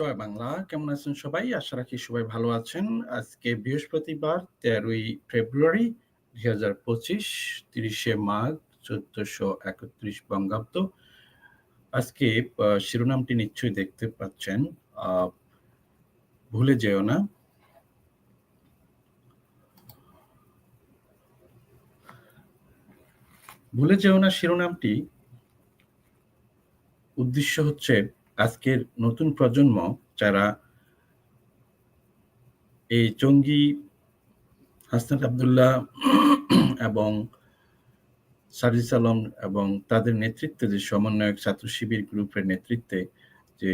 জয় বাংলা। কেমন আছেন সবাই? আশা রাখি সবাই ভালো আছেন। আজকে বৃহস্পতিবার ১৩ই ফেব্রুয়ারি ২০২৫ ৩০শে মাঘ ১৪৩১ বঙ্গাব্দ। আজকে শিরোনামটি নিশ্চয়ই দেখতে পাচ্ছেন। ভুলে যেও না। ভুলে যেও না শিরোনামটি উদ্দেশ্য হচ্ছে আজকের নতুন প্রজন্ম যারা এই জঙ্গি হাসনাত আবদুল্লাহ এবং সাজিদ আলম এবং তাদের নেতৃত্বে যে সমন্বয়ক ছাত্র শিবির গ্রুপের নেতৃত্বে যে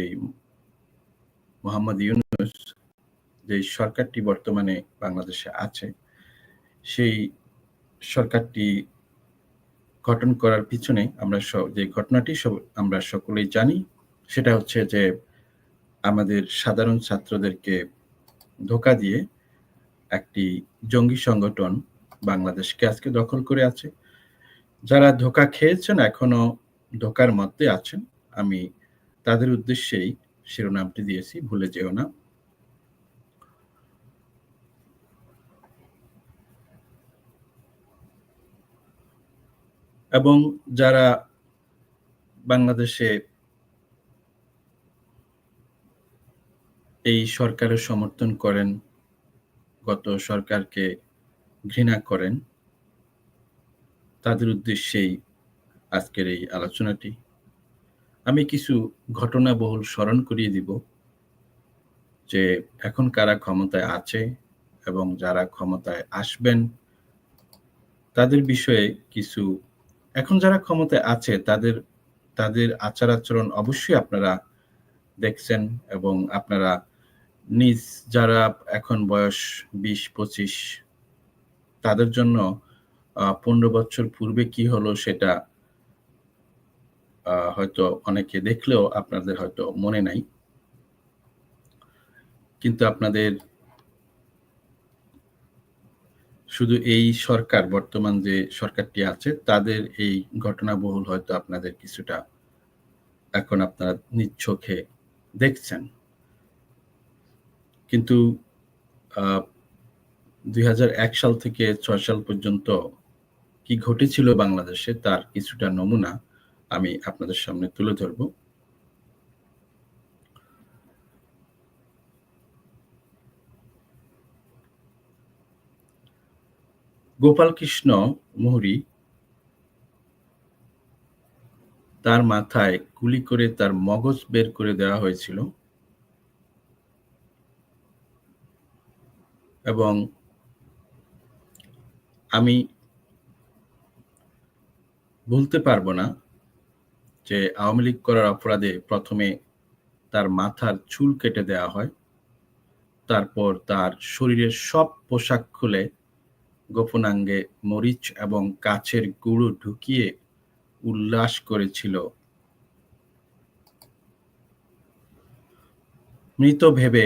মোহাম্মদ ইউনুস যে সরকারটি বর্তমানে বাংলাদেশে আছে, সেই সরকারটি গঠন করার পিছনে আমরা যে ঘটনাটি আমরা সকলেই জানি। সেটা হচ্ছে যে আমাদের সাধারণ ছাত্রদেরকে ধোকা দিয়ে একটি জঙ্গি সংগঠন বাংলাদেশকে আজকে দখল করে আছে। যারা ধোকা খেয়েছেন, এখনও ধোকার মধ্যে আছেন, আমি তাদের উদ্দেশ্যেই শিরোনামটি দিয়েছি, ভুলে যেও না। এবং যারা বাংলাদেশে এই সরকারের সমর্থন করেন, গত সরকারকে ঘৃণা করেন, তাদের উদ্দেশ্যেই আজকের এই আলোচনাটি। আমি কিছু ঘটনাবহুল স্মরণ করিয়ে দিব, যে এখন কারা ক্ষমতায় আছে এবং যারা ক্ষমতায় আসবেন, তাদের বিষয়ে কিছু, এখন যারা ক্ষমতায় আছে, তাদের তাদের আচার আচরণ অবশ্যই আপনারা দেখছেন এবং আপনারা নিজ যারা এখন বয়স বিশ, পঁচিশ, তাদের জন্য পনেরো বছর পূর্বে কি হলো সেটা হয়তো অনেকে দেখলেও আপনাদের হয়তো মনে নাই। কিন্তু আপনাদের শুধু এই সরকার, বর্তমান যে সরকারটি আছে, তাদের এই ঘটনাবহুল হয়তো আপনাদের কিছুটা এখন আপনারা নিজ চোখে দেখছেন। কিন্তু দুই হাজার এক সাল থেকে ছয় সাল পর্যন্ত কি ঘটেছিল বাংলাদেশে তার কিছুটা নমুনা আমি আপনাদের সামনে তুলে ধরব। গোপাল কৃষ্ণ মুহুরী তার মাথায় গুলি করে তার মগজ বের করে দেওয়া হয়েছিল। এবং আমি বলতে পারব না যে আওয়ামী লীগ করার অপরাধে প্রথমে তার মাথার চুল কেটে দেওয়া হয়, তারপর তার শরীরের সব পোশাক খুলে গোপনাঙ্গে মরিচ এবং কাছের গুঁড়ো ঢুকিয়ে উল্লাস করেছিল। মৃত ভেবে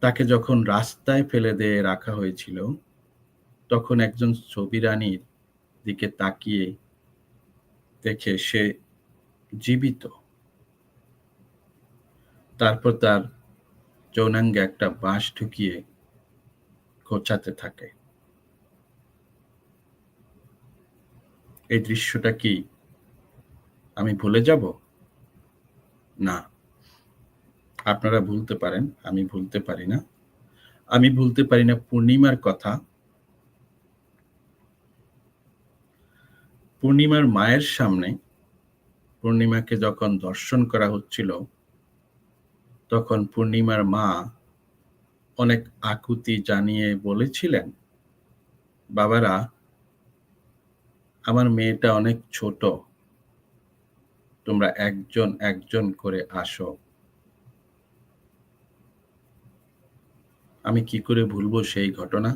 তাকে যখন রাস্তায় ফেলে দিয়ে রাখা হয়েছিল, তখন একজন ছবি রানীর দিকে তাকিয়ে দেখে সে জীবিত। তারপর তার যৌনাঙ্গে একটা বাঁশ ঢুকিয়ে খোঁচাতে থাকে। এই দৃশ্যটা কি আমি ভুলে যাব? না। আপনারা ভুলতে পারেন, আমি ভুলতে পারি না। আমি ভুলতে পারি না পূর্ণিমার কথা। পূর্ণিমার মায়ের সামনে পূর্ণিমাকে যখন দর্শন করা হচ্ছিল, তখন পূর্ণিমার মা অনেক আকুতি জানিয়ে বলেছিলেন, বাবারা, আমার মেয়েটা অনেক ছোট, তোমরা একজন একজন করে আসো। আমি কি করে ভুলবো সেই ঘটনা?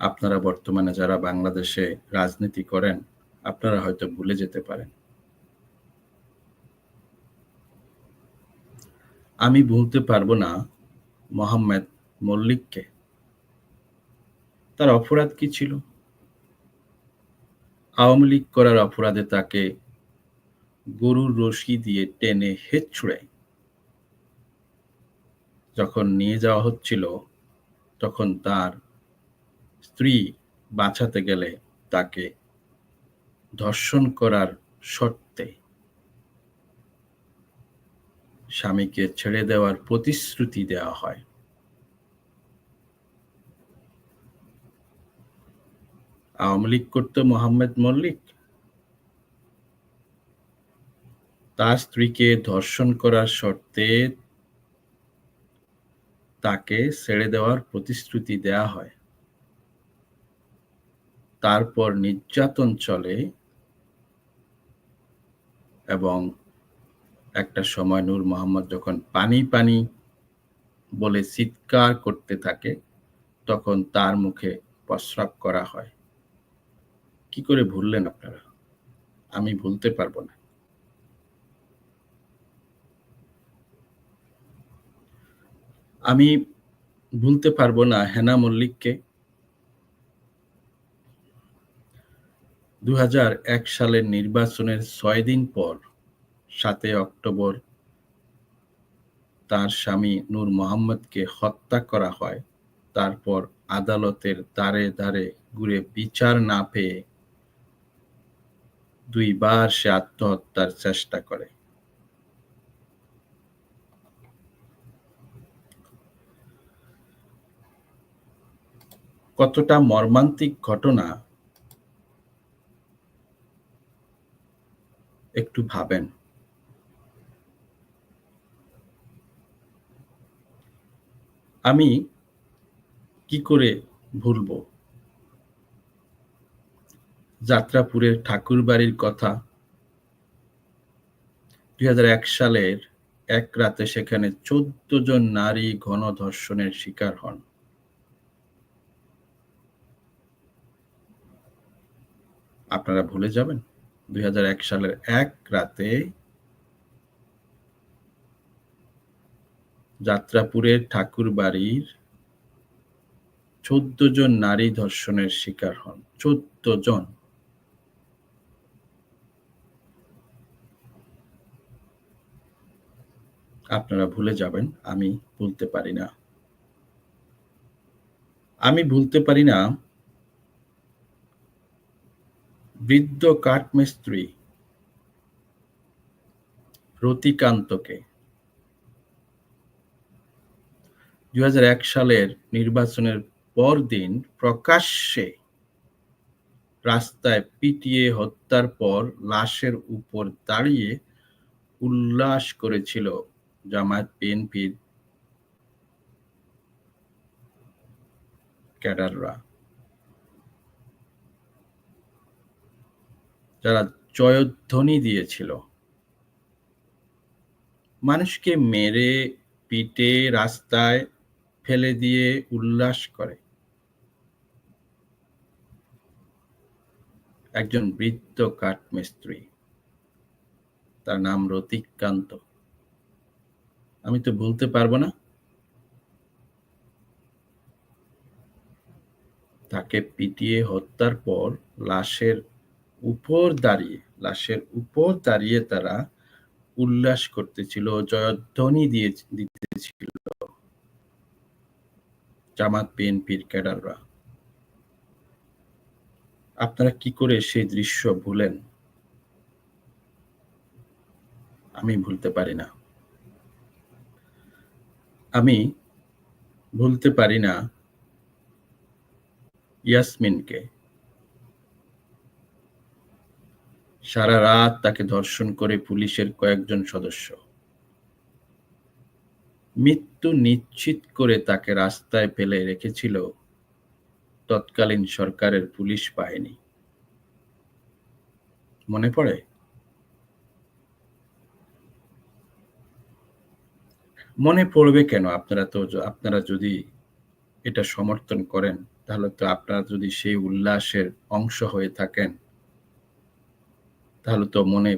আপনারা বর্তমানে যারা বাংলাদেশে রাজনীতি করেন, আপনারা হয়তো ভুলে যেতে পারেন। আমি বলতে পারব না মোহাম্মদ মল্লিককে। তার অপরাধ কি ছিল? আওয়ামী লীগ করার অপরাধে তাকে গরুর রশি দিয়ে টেনে হেঁচড়ে যখন নিয়ে যাওয়া হচ্ছিল, তখন তার স্ত্রী বাঁচাতে গেলে তাকে ধর্ষণ করার শর্তে স্বামীকে ছেড়ে দেওয়ার প্রতিশ্রুতি দেওয়া হয়। আওয়ামী লীগ করত মোহাম্মদ মল্লিক। তার স্ত্রীকে ধর্ষণ করার শর্তে তাকে ছেড়ে দেওয়ার প্রতিশ্রুতি দেয়া হয়। তারপর নির্যাতন চলে এবং একটা সময় নূর মোহাম্মদ যখন পানি পানি বলে চিৎকার করতে থাকে, তখন তার মুখে প্রস্রাব করা হয়। কি করে ভুললেন আপনারা? আমি ভুলতে পারব না। আমি ভুলতে পারব না হেনা মল্লিককে। দু হাজার এক সালের নির্বাচনের ছয় দিন পর সাতই অক্টোবর তার স্বামী নূর মোহাম্মদকে হত্যা করা হয়। তারপর আদালতের দ্বারে দ্বারে ঘুরে বিচার না পেয়ে দুইবার সে আত্মহত্যার চেষ্টা করে। কতটা মর্মান্তিক ঘটনা একটু ভাবেন। আমি কি করে ভুলবো? যাত্রাপুরের ঠাকুর বাড়ির কথা। দুই হাজার এক সালের এক রাতে সেখানে চোদ্দ জন নারী গণধর্ষণের শিকার হন। আপনারা ভুলে যাবেন, দুই হাজার এক সালের এক রাতে যাত্রাপুরের ঠাকুর বাড়ির চোদ্দ জন নারী ধর্ষণের শিকার হন, চোদ্দ জন। আপনারা ভুলে যাবেন, আমি ভুলতে পারি না। আমি ভুলতে পারি না বৃদ্ধ কাঠমিস্ত্রি রতিকান্তকে। দুই হাজার এক সালের নির্বাচনের পরদিন প্রকাশ্যে রাস্তায় পিটিয়ে হত্যার পর লাশের উপর দাঁড়িয়ে উল্লাস করেছিল জামায়াত বিএনপির ক্যাডাররা। যারা জয়ধ্বনি দিয়েছিল। মানুষকে মেরে, পিটে, রাস্তায় ফেলে দিয়ে উল্লাস করে। একজন বৃদ্ধ কাঠমিস্ত্রি, তার নাম রতিকান্ত আমি তো বলতে পারব না। তাকে পিটিয়ে হত্যার পর লাশের উপর দাঁড়িয়ে, লাশের উপর দাঁড়িয়ে তারা উল্লাস করতেছিল, জয়ধ্বনি দিয়ে দিতেছিল জামাত বিএনপির ক্যাডাররা। আপনারা কি করে সেই দৃশ্য ভুলেন? আমি ভুলতে পারি না। আমি ভুলতে পারি না ইয়াসমিনকে। সারা রাত তাকে ধর্ষণ করে পুলিশের কয়েকজন সদস্য। মৃত্যু নিশ্চিত করে তাকে রাস্তায় ফেলে রেখেছিল তৎকালীন সরকারের পুলিশ বাহিনী। মনে পড়ে? মনে পড়বে কেন? আপনারা তো আপনারা যদি এটা সমর্থন করেন, তাহলে তো আপনারা যদি সেই উল্লাসের অংশ হয়ে থাকেন তাহলে তো মনে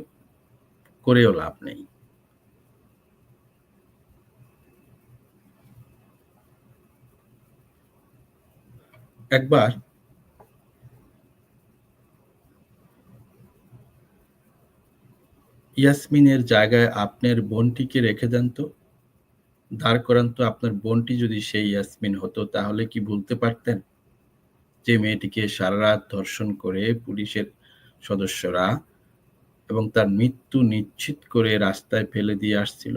করেও লাভ নেই। একবার ইয়াসমিনের জায়গায় আপনার বোনটিকে রেখে দেন তো। দাঁড় করান তো, আপনার বোনটি যদি সেই ইয়াসমিন হতো, তাহলে কি বলতে পারতেন যে মেয়েটিকে সারা রাত ধর্ষণ করে পুলিশের সদস্যরা এবং তার মৃত্যু নিশ্চিত করে রাস্তায় ফেলে দিয়ে আসছিল।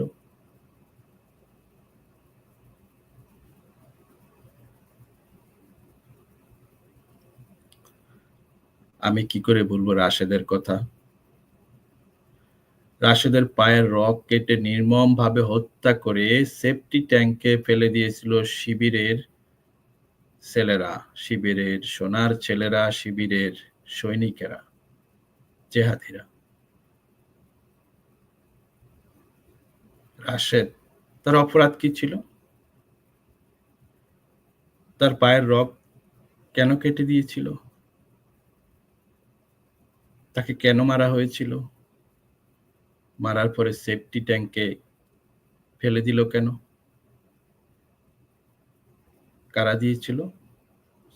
আমি কি করে বলব রাশেদের কথা? রাশেদের পায়ের রক কেটে নির্মম ভাবে হত্যা করে সেফটি ট্যাঙ্কে ফেলে দিয়েছিল শিবিরের ছেলেরা, শিবিরের সোনার ছেলেরা, শিবিরের সৈনিকেরা, জেহাদিরা। রাশেদ তার অপরাধ কি ছিল? তার পায়ের রক কেন কেটে দিয়েছিল? তাকে কেন মারা হয়েছিল? মারার পরে সেফটি ট্যাঙ্কে ফেলে দিল কেন? কারা দিয়েছিল?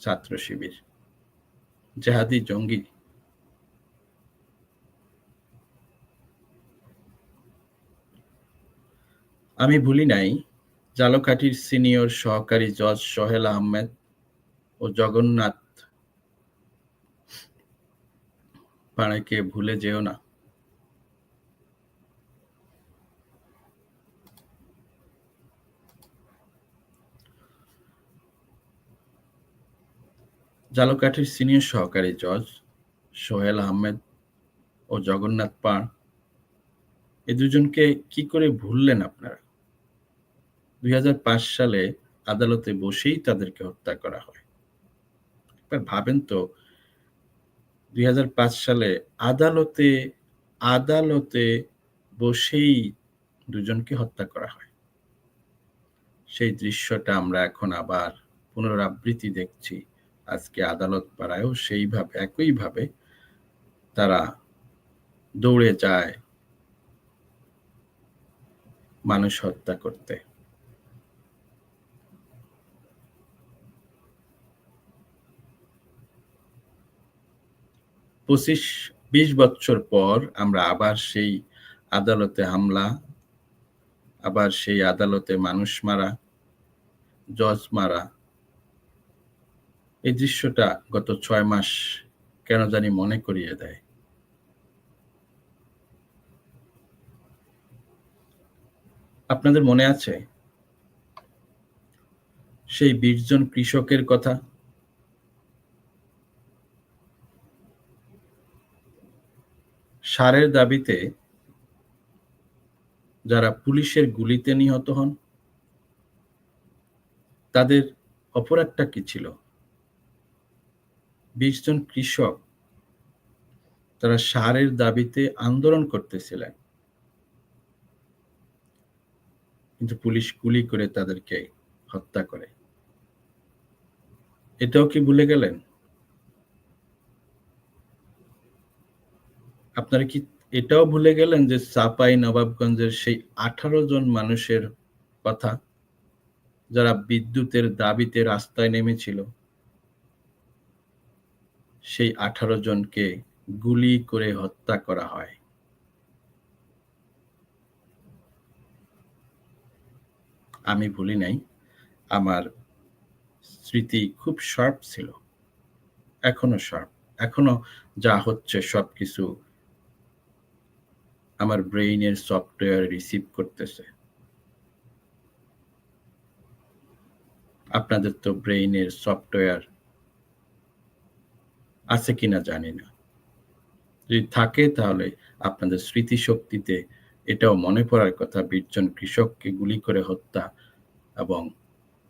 ছাত্র শিবির। জেহাদি জঙ্গি আমি ভুলি নাই, জালকাঠির সিনিয়র সহকারী জজ সোহেল আহমেদ ও জগন্নাথ পাড়াকে ভুলে যেও না। জালকাঠির সিনিয়র সহকারী জজ সোহেল আহমেদ ও জগন্নাথ পাড়, এ দুজনকে কি করে ভুললেন আপনারা? দুই হাজার পাঁচ সালে আদালতে বসেই তাদেরকে হত্যা করা হয়। একবার ভাবেন তো, দুই হাজার পাঁচ সালে আদালতে আদালতে বসেই দুজনকে হত্যা করা হয়। সেই দৃশ্যটা আমরা এখন আবার পুনরাবৃত্তি দেখছি। আজকে আদালত পাড়ায়ও সেইভাবে, একইভাবে তারা দৌড়ে যায় মানুষ হত্যা করতে। পঁচিশ, বিশ বছর পর আমরা আবার সেই আদালতে হামলা, আবার সেই আদালতে মানুষ মারা, জজ মারা। এই দৃশ্যটা গত ছয় মাস কেন জানি মনে করিয়ে দেয়। আপনাদের মনে আছে? সেই বিশজন কৃষকের কথা? সারের দাবিতে যারা পুলিশের গুলিতে নিহত হন, তাদের অপরাধটা কি ছিল? বিশ জন কৃষক তারা সারের দাবিতে আন্দোলন করতেছিলেন। কিন্তু পুলিশ গুলি করে তাদেরকে হত্যা করে। এটাও কি ভুলে গেলেন? আপনারা কি এটাও ভুলে গেলেন যে চাপাই নবাবগঞ্জের সেই আঠারো জন মানুষের কথা যারা বিদ্যুতের দাবিতে রাস্তায় নেমেছিল? সেই আঠারো জনকে গুলি করে হত্যা করা হয়। আমি ভুলি নাই, আমার স্মৃতি খুব শার্প ছিল, এখনও শার্প, এখনও যা হচ্ছে সবকিছু আমার ব্রেইনের সফটওয়্যার রিসিভ করতেছে। আপনাদের তো ব্রেইনের সফটওয়্যার আছে কিনা জানি না। যদি থাকে তাহলে আপনাদের স্মৃতিশক্তিতে এটাও মনে পড়ার কথা বিশজন কৃষককে গুলি করে হত্যা এবং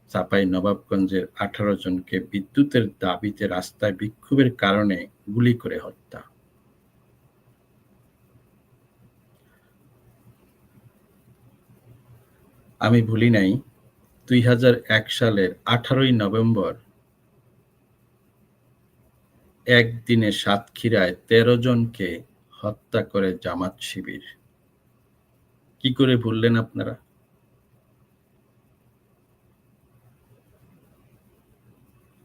চাপাই নবাবগঞ্জের আঠারো জনকে বিদ্যুতের দাবিতে রাস্তায় বিক্ষোভের কারণে গুলি করে হত্যা। আমি ভুলি নাই, দুই হাজার এক সালের আঠারোই নভেম্বর একদিনে সাতক্ষীরায় তেরো জনকে হত্যা করে জামাত শিবির। কি করে ভুললেন আপনারা?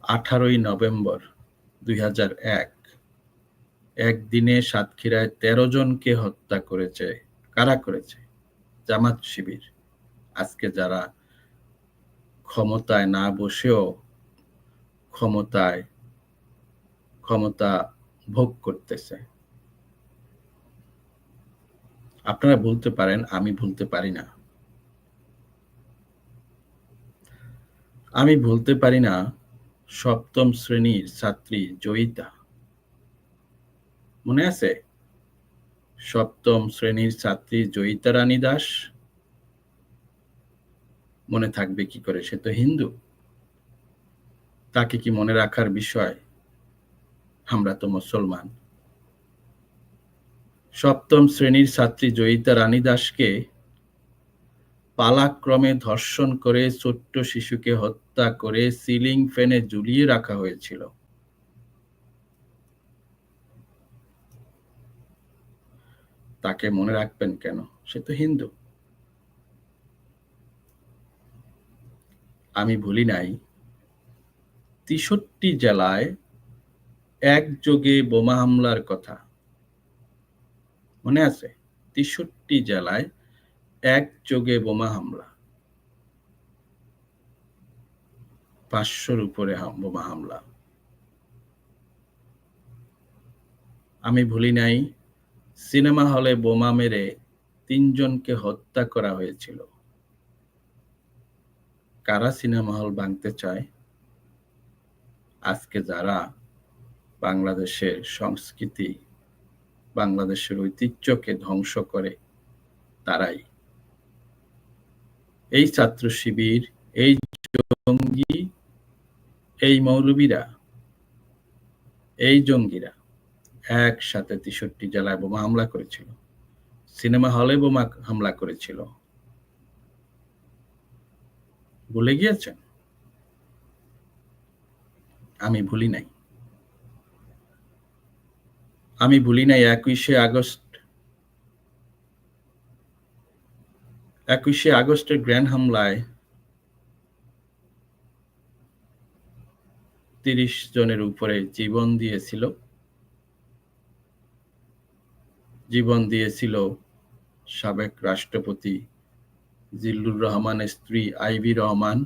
আঠারোই নভেম্বর দুই হাজার এক একদিনে সাতক্ষীরায় তেরো জনকে হত্যা করেছে, কারা করেছে? জামাত শিবির। আজকে যারা ক্ষমতায় না বসেও ক্ষমতায়, ক্ষমতা ভোগ করতেছে। আপনারা বলতে পারেন, আমি ভুলতে পারি না। আমি ভুলতে পারি না, সপ্তম শ্রেণির ছাত্রী জয়িতা। মনে আছে? সপ্তম শ্রেণির ছাত্রী জয়িতা রানী দাস মনে থাকবে কি করে? সে তো হিন্দু। তাকে কি মনে রাখার বিষয়? আমরা তো মুসলমান। সপ্তম শ্রেণির ছাত্রী জয়িতা রানী দাসকে পালাক্রমে ধর্ষণ করে ছোট্ট শিশুকে হত্যা করে সিলিং ফ্যানে ঝুলিয়ে রাখা হয়েছিল। তাকে মনে রাখবেন কেন? সে তো হিন্দু। আমি ভুলি নাই, তেষট্টি জেলায় একযোগে বোমা হামলার কথা। মনে আছে? তেষট্টি জেলায় একযোগে বোমা হামলা। পাঁচশোর উপরে বোমা হামলা। আমি ভুলি নাই, সিনেমা হলে বোমা মেরে তিনজনকে হত্যা করা হয়েছিল। কারা সিনেমা হল ভাঙতে চায়? আজকে যারা বাংলাদেশের সংস্কৃতি, বাংলাদেশের ঐতিহ্যকে ধ্বংস করে, তারাই এই ছাত্র শিবির, এই জঙ্গি, এই মৌলবীরা, এই জঙ্গিরা একসাথে তেষট্টি জেলায় বোমা হামলা করেছিল, সিনেমা হলে বোমা হামলা করেছিল। ভুলে গিয়েছেন। আমি ভুলি নাই। আমি ভুলি নাই একুশে আগস্ট। একুশে আগস্টের গ্র্যান্ড হামলায় তিরিশ জনের উপরে জীবন দিয়েছিল। জীবন দিয়েছিল সাবেক রাষ্ট্রপতি জিল্লুর রহমানের স্ত্রী আইভি রহমান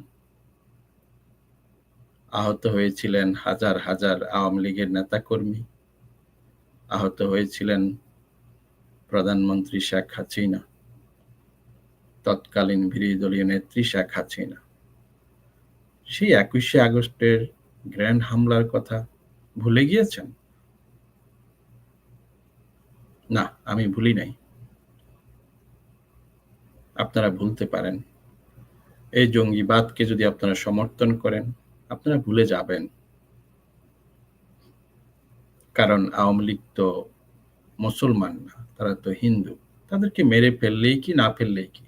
আহত হয়েছিলেন হাজার হাজার আওয়ামী লীগের নেতাকর্মী। আহত হয়েছিলেন প্রধানমন্ত্রী শেখ হাসিনা। তৎকালীন বিরোধী দলীয় নেত্রী শেখ হাসিনা। সেই একুশে আগস্টের গ্র্যান্ড হামলার কথা ভুলে গিয়েছেন? না, আমি ভুলি নাই। আপনারা ভুলতে পারেন। এই জঙ্গিবাদকে যদি আপনারা সমর্থন করেন, আপনারা ভুলে যাবেন। কারণ আওয়ামী লীগ তো মুসলমান না, তারা তো হিন্দু। তাদেরকে মেরে ফেললেই কি, না ফেললেই কি?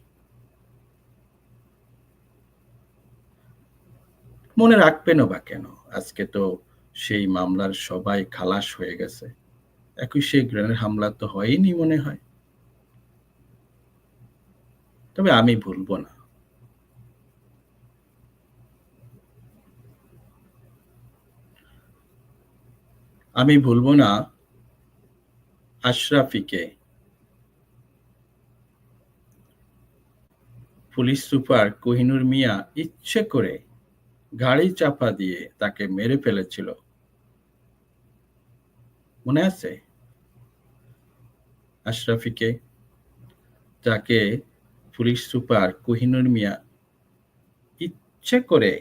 মনে রাখবেনও বা কেন? আজকে তো সেই মামলার সবাই খালাস হয়ে গেছে। একুশে গ্রেনেড হামলা তো হয়নি মনে হয়। তবে আমি ভুলবো না। আমি ভুলবো না আশরাফিকে। পুলিশ সুপার কোহিনুর মিয়া ইচ্ছে করে গাড়ি চাপা দিয়ে তাকে মেরে ফেলেছিল। মনে আছে? আশরাফিকে? যাকে পুলিশ সুপার কোহিনুর মিয়া ইচ্ছে করে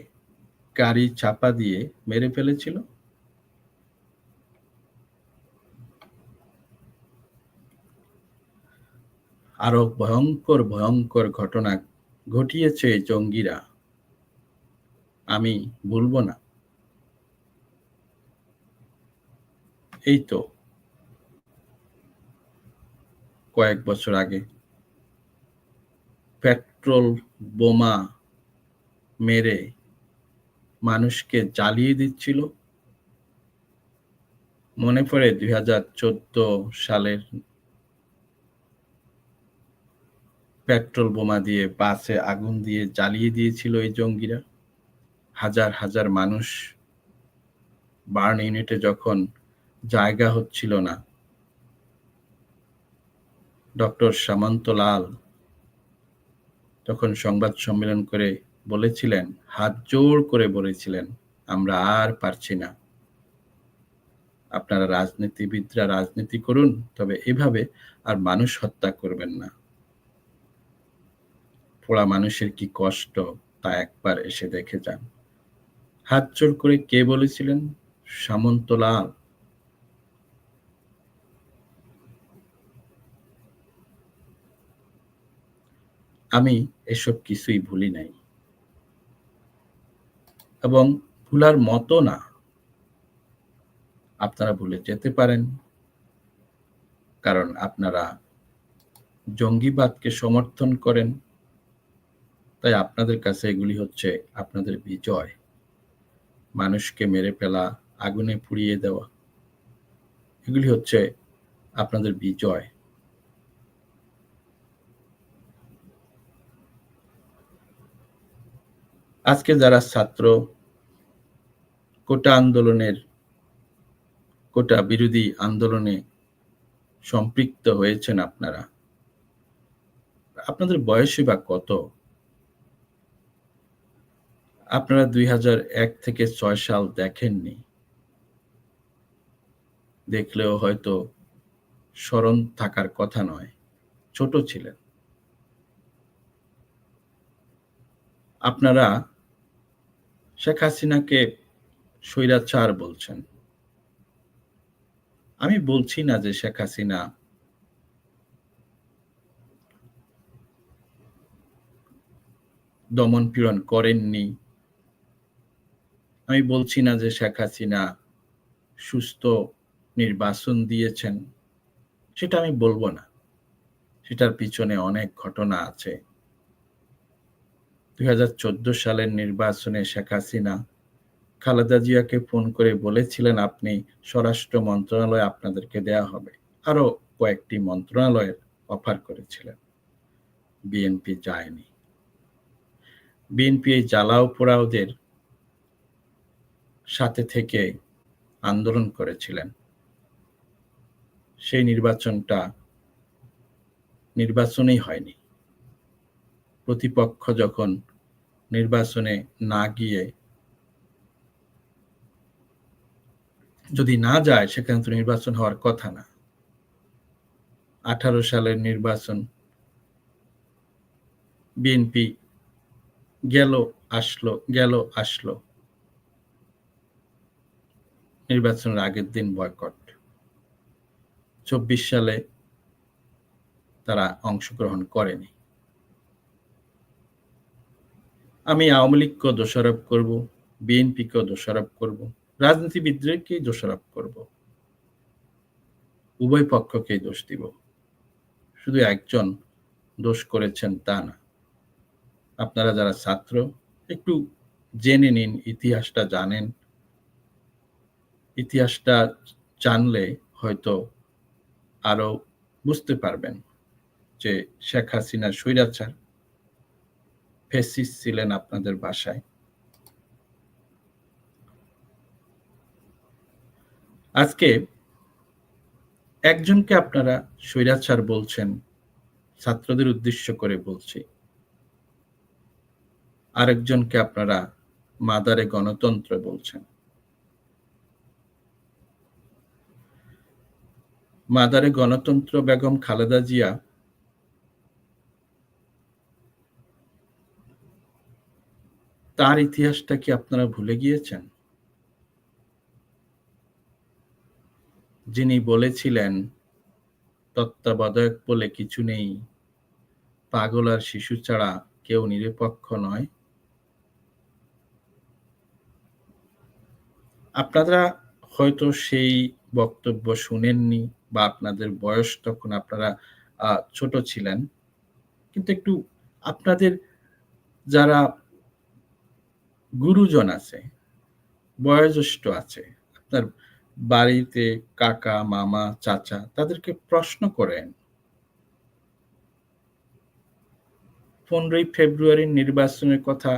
গাড়ি চাপা দিয়ে মেরে ফেলেছিল। আরও ভয়ঙ্কর ভয়ঙ্কর ঘটনা ঘটিয়েছে জঙ্গিরা। আমি বলব না। এই তো। কয়েক বছর আগে পেট্রোল বোমা মেরে মানুষকে জ্বালিয়ে দিচ্ছিল। মনে পড়ে দুই হাজার চোদ্দ সালের পেট্রোল বোমা দিয়ে বাসে আগুন দিয়ে জ্বালিয়ে দিয়েছিল এই জঙ্গিরা। হাজার হাজার মানুষ বার্ন ইউনিটে যখন জায়গা হচ্ছিল না, ডক্টর সামন্তলাল তখন সংবাদ সম্মেলন করে বলেছিলেন, হাত জোর করে বলেছিলেন, আমরা আর পারছি না। আপনারা রাজনীতিবিদরা রাজনীতি করুন, তবে এভাবে আর মানুষ হত্যা করবেন না। পোড়া মানুষের কি কষ্ট, তা একবার এসে দেখে যান। হাত জোর করে কে বলেছিলেন? সামন্তলাল। আমি এসব কিছুই ভুলি নাই। এবং ভুলার মতো না, আপনারা ভুলে যেতে পারেন। কারণ আপনারা জঙ্গিবাদকে সমর্থন করেন। তাই আপনাদের কাছে এগুলি হচ্ছে আপনাদের বিজয়। মানুষকে মেরে ফেলা, আগুনে পুড়িয়ে দেওয়া। এগুলি হচ্ছে আপনাদের বিজয়। আজকে যারা ছাত্র, কোটা আন্দোলনের, কোটা বিরোধী আন্দোলনে সম্পৃক্ত হয়েছেন আপনারা, আপনাদের বয়সই বা কত? আপনারা দুই এক থেকে ছয় সাল দেখেননি। দেখলেও হয়তো স্মরণ থাকার কথা নয়, ছোট ছিলেন। আপনারা শেখ হাসিনাকে স্বৈরাচার বলছেন। আমি বলছি না যে শেখ হাসিনা দমন পীড়ন করেননি। আমি বলছি না যে শেখ হাসিনা সুস্থ নির্বাচন দিয়েছেন। সেটা আমি বলব না। সেটার পিছনে অনেক ঘটনা আছে। দুই সালের নির্বাচনে শেখ হাসিনা খালেদা জিয়াকে ফোন করে বলেছিলেন, আপনি স্বরাষ্ট্র মন্ত্রণালয় আপনাদেরকে দেয়া হবে। আরও কয়েকটি মন্ত্রণালয়ের অফার করেছিলেন। বিএনপি যায়নি। বিএনপি এই জ্বালাও পোড়াওদের সাথে থেকে আন্দোলন করেছিলেন। সেই নির্বাচনটা নির্বাচনেই হয়নি। প্রতিপক্ষ যখন নির্বাচনে না গিয়ে যদি না যায়, সেখানে তো নির্বাচন হওয়ার কথা না। আঠারো সালের নির্বাচন বিএনপি গেল, আসলো গেল, আসলো। নির্বাচনের আগের দিন বয়কট। চব্বিশ সালে তারা অংশগ্রহণ করেনি। আমি আওয়ামী লীগকেও দোষারোপ করব, বিএনপিকেও দোষারোপ করব, রাজনীতিবিদদেরকেই দোষারোপ করব। উভয় পক্ষকেই দোষ দিব। শুধু একজন দোষ করেছেন তা না। আপনারা যারা ছাত্র, একটু জেনে নিন, ইতিহাসটা জানেন। ইতিহাসটা জানলে হয়তো আরও বুঝতে পারবেন যে শেখ হাসিনা স্বৈরাচার ফেসিস ছিলেন আপনাদের বাসায়। আজকে একজনকে আপনারা স্বৈরাচার বলছেন, ছাত্রদের উদ্দেশ্য করে বলছি। আরেকজনকে আপনারা মাদারে গণতন্ত্র বলছেন। মাদারে গণতন্ত্র বেগম খালেদা জিয়া তার ইতিহাসটা কি আপনারা ভুলে গিয়েছেন? যিনি বলেছিলেন, তত্ত্বাবধায়ক বলে কিছু নেই, পাগল আর শিশু ছাড়া কেউ নিরপেক্ষ নয়। আপনারা হয়তো সেই বক্তব্য শুনেননি বা আপনাদের বয়স তখন আপনারা ছোট ছিলেন। কিন্তু একটু আপনাদের যারা গুরুজন আছে, বয়োজ্যেষ্ঠ আছে, আপনার বাড়িতে কাকা, মামা, চাচা তাদেরকে প্রশ্ন করেন, পনেরোই ফেব্রুয়ারির নির্বাচনের কথা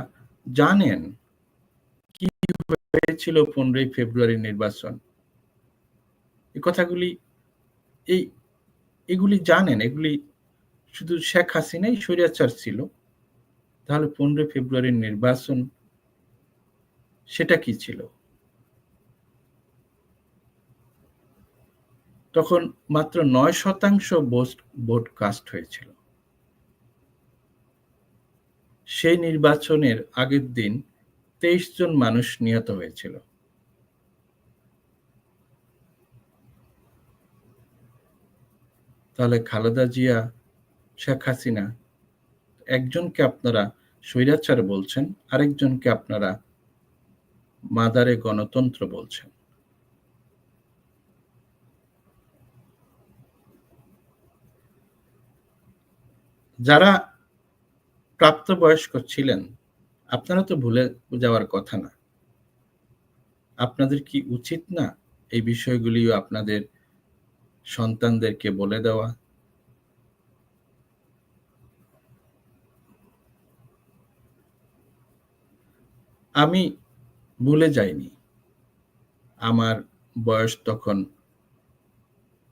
জানেন? কি হয়েছিল পনেরোই ফেব্রুয়ারির নির্বাচন? এই কথাগুলি, এই, এগুলি জানেন, এগুলি শুধু শেখ হাসিনাই স্বৈরাচার ছিল। তাহলে পনেরোই ফেব্রুয়ারির নির্বাচন সেটা কি ছিল? তখন মাত্র নয় শতাংশ ভোট কাস্ট হয়েছিল। সেই নির্বাচনের আগের দিন তেইশ জন মানুষ নিহত হয়েছিল। তাহলে খালেদা জিয়া, শেখ হাসিনা, একজনকে আপনারা স্বৈরাচার বলছেন, আরেকজনকে আপনারা মাদারে গণতন্ত্র বলছেন যারা প্রাপ্তবয়স্ক ছিলেন, আপনারা তো ভুলে যাওয়ার কথা না। আপনাদের কি উচিত না এই বিষয়গুলিও আপনাদের সন্তানদেরকে বলে দেওয়া? আমি ভুলে যাইনি আমার বয়স তখন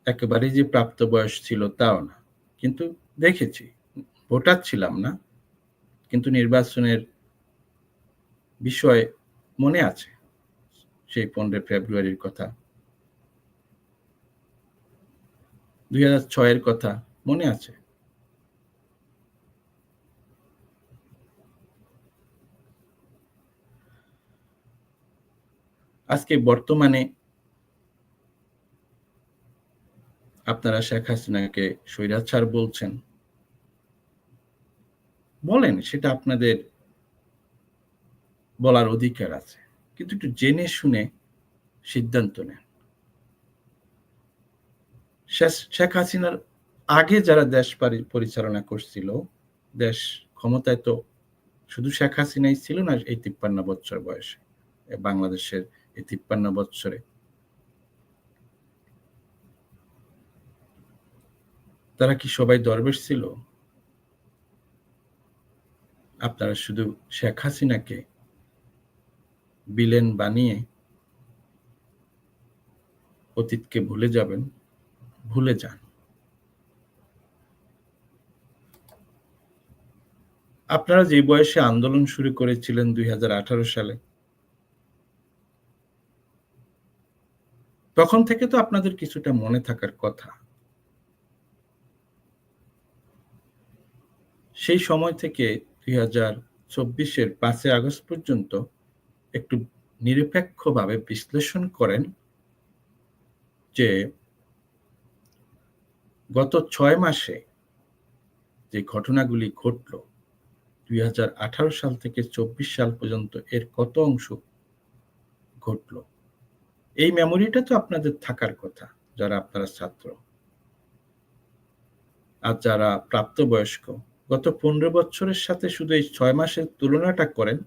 একেবারে যে প্রাপ্ত বয়স ছিল তাও না। কিন্তু দেখেছি ভোটার ছিলাম না। কিন্তু নির্বাচনের বিষয় মনে আছে সেই পনেরোই ফেব্রুয়ারির কথা। দুই হাজার ছয়ের কথা মনে আছে। আজকে বর্তমানে আপনারা শেখ হাসিনাকে স্বৈরাচার বলছেন। বলেন, সেটা আপনাদের বলার অধিকার আছে। কিন্তু একটু জেনে শুনে সিদ্ধান্ত নেন। শেখ হাসিনার আগে যারা দেশ পরিচালনা করছিল, দেশ ক্ষমতায় তো শুধু শেখ হাসিনাই ছিল না, এই তিপ্পান্ন বছর বয়সে বাংলাদেশের এই তিপ্পান্ন বৎসরে। তারা কি সবাই দরবেশ ছিল? আপনারা শুধু শেখ হাসিনাকে বিলেন বানিয়ে অতীতকে ভুলে যাবেন, ভুলে যান। আপনারা যে বয়সে আন্দোলন শুরু করেছিলেন দুই হাজার আঠারো সালে তখন থেকে তো আপনাদের কিছুটা মনে থাকার কথা। সেই সময় থেকে দুই হাজার চব্বিশের পাঁচই আগস্ট পর্যন্ত একটু নিরপেক্ষভাবে বিশ্লেষণ করেন যে গত ছয় মাসে যে ঘটনাগুলি ঘটল, দুই হাজার আঠারো সাল থেকে চব্বিশ সাল পর্যন্ত এর কত অংশ ঘটল? এই মেমোরিটা তো আপনাদের থাকার কথা, যারা আপনারা ছাত্র। আর যারা প্রাপ্তবয়স্ক, গত পনেরো বছরের সাথে শুধু এই ছয় মাসের তুলনাটা করেন,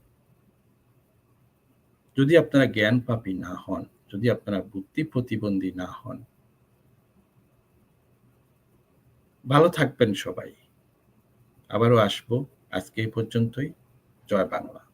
যদি আপনারা জ্ঞান পাপি না হন, যদি আপনারা বুদ্ধি প্রতিবন্ধী না হন, ভালো থাকবেন সবাই। আবারও আসব, আজকে এই পর্যন্তই। জয় বাংলা।